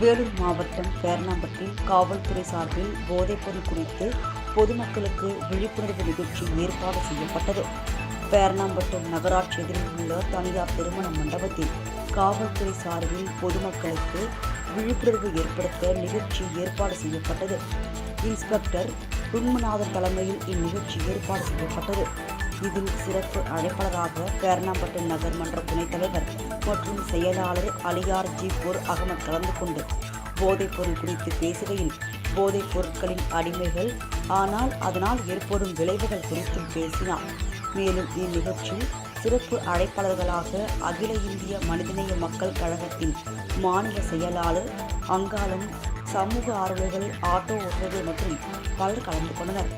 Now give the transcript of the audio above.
வேலூர் மாவட்டம் பேரணாம்பட்டி காவல்துறை சார்பில் போதைப்பொருள் குறித்து பொதுமக்களுக்கு விழிப்புணர்வு நிகழ்ச்சி ஏற்பாடு செய்யப்பட்டது. பேரணாம்பட்டு நகராட்சி எதிரில் உள்ள தனியார் திருமண மண்டபத்தில் காவல்துறை சார்பில் பொதுமக்களுக்கு விழிப்புணர்வு ஏற்படுத்த நிகழ்ச்சி ஏற்பாடு செய்யப்பட்டது. இன்ஸ்பெக்டர் குன்மநாதன் தலைமையில் இந்நிகழ்ச்சி ஏற்பாடு செய்யப்பட்டது. இதில் சிறப்பு அழைப்பாளராக பேரணாம்பட்டு நகர்மன்ற துணைத் தலைவர் மற்றும் செயலாளர் அலியார் ஜீப்பூர் அகமது கலந்து கொண்டு போதைப் பொருள் குறித்து பேசுகையில் போதைப் பொருட்களின் அடிமைகள் ஆனால் அதனால் ஏற்படும் விளைவுகள் குறித்தும் பேசினார். மேலும் இந்நிகழ்ச்சியில் சிறப்பு அழைப்பாளர்களாக அகில இந்திய மனிதநேய மக்கள் கழகத்தின் மாநில செயலாளர் அங்காளம் சமூக ஆர்வலர்கள் ஆட்டோ ஓட்டுநர்கள் மற்றும் பலர் கலந்து கொண்டனர்.